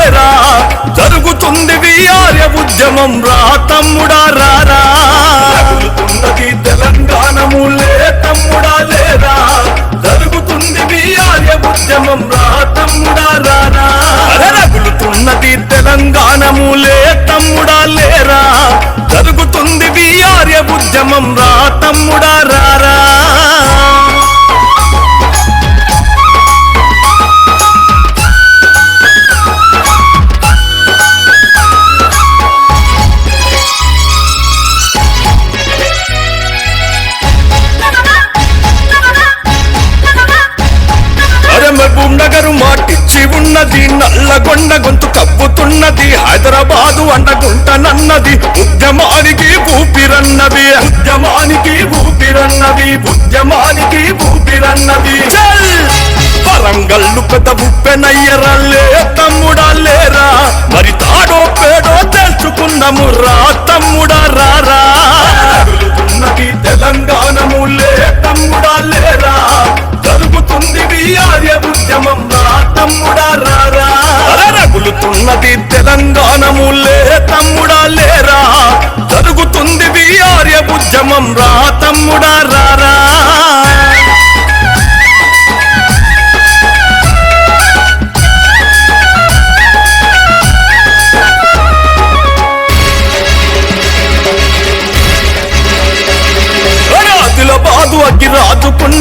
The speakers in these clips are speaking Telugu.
లేరా జరుగుతుంది విఆర్య ఉద్యమం రా తమ్ముడారా ఉన్నది నల్లగొండ గొంతు కప్పుతున్నది హైదరాబాదు అండగుంటనన్నది ఉద్యమానికి ఊపిరన్నది. ఉద్యమానికి ఊపిరన్నది. ఉద్యమానికి ఊపిరన్నది. వరంగల్లు పెద్ద ఉప్పెనయ్యరల్లే తమ్ముడా లేరా. మరి తాడో పేడో తెలుసుకున్నాము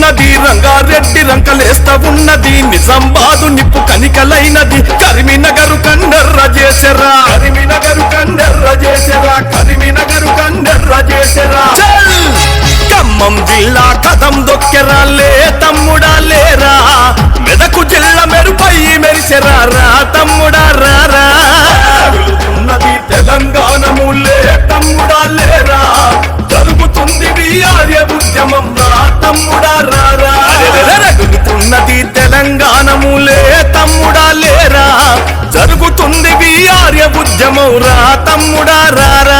ఉన్నది రంగారెడ్డి రంకలేస్తా ఉన్నది నిజామాబాదు నిప్పు కనికలైనది. కరిమినగరు కండర్ర చేసరా. కరిమినగరు కండర్ర చేసరా. కరిమినగరు కండర్ర చేసరా. ఖమ్మం జిల్లా కదం దొక్కెరా లే తమ్ముడా లేరా. మెదకు జిల్లా మెరుపై మెరిసెరా రా తమ్ముడా రారా ఉన్నది తెలంగాణము లే. ఆర్య విఆర్య ఉద్యమం రా తమ్ముడా రారా.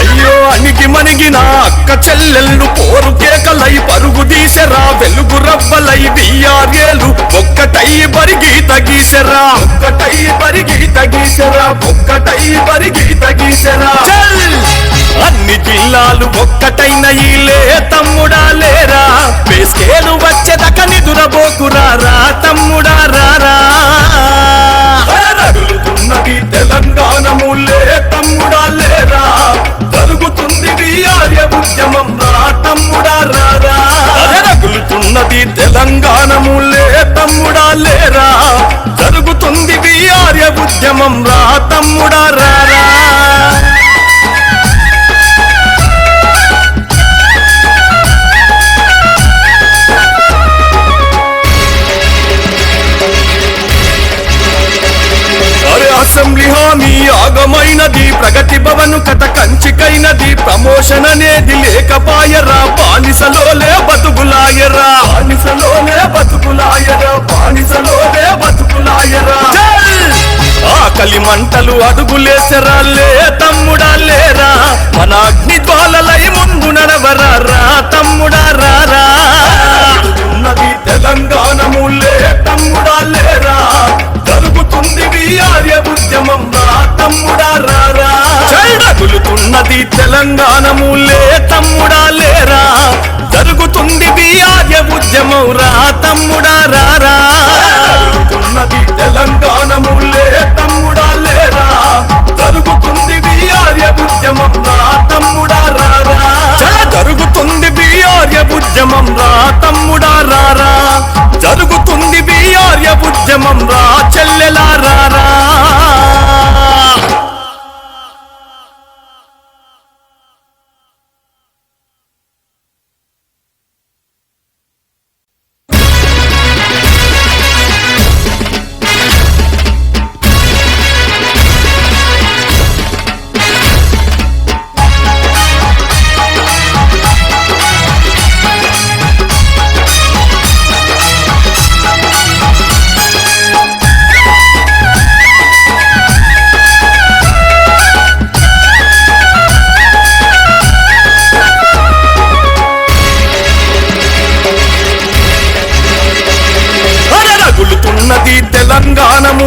అయ్యో అణిగి మణిగిన అక్క చెల్లెళ్ళు తగీసెరా ఒక్కటై బరిగి తగీసెరా ఒక్కటై బరిగి తగీసెరా అన్ని జిల్లాలు ఒక్కటైన ఈలే తమ్ముడా లేరా. పేస్కేలు వచ్చేదక నిదురబోకురా రా తమ్ముడా రారా. రగులుతున్నది తెలంగాణములే తమ్ముడా రారా? అసెంబ్లీ హామీ ఆగమైనది ప్రగతి భవన్ కథ కంచికైనది ప్రమోషన్ అనేది లేకపాయరా బానిసలోలే బతుకులాయరా బానిసలోలే బతుకులాయరా బానిసలోలే ఆకలి మంటలు అడుగులేసరా లే తమ్ముడా లేరా? మన అగ్ని జ్వాలలై ముందు నడవరా రా తమ్ముడా రారా? ఉన్నది తెలంగాణములే తమ్ముడా లేరా? జరుగుతుంది ఆర్య ఉద్యమం రా తమ్ముడా రారా? తగులుతున్నది తెలంగాణము లే తమ్ముడా లేరా? జరుగుతుంది విఆర్య ఉద్యమం రా తమ్ముడా రారా? ఉన్నది తెలంగాణ ముల్లే తమ్ముడు.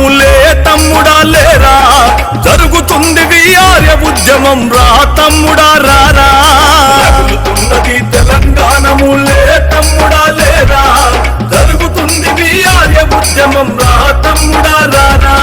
నువ్వులే తమ్ముడా లేరా? జరుగుతుంది విఆర్య ఉద్యమం రా తమ్ముడా రారా? జరుగుతున్నది తెలంగాణము లే తమ్ముడా లేరా? జరుగుతుంది విఆర్య ఉద్యమం రా తమ్ముడా రారా?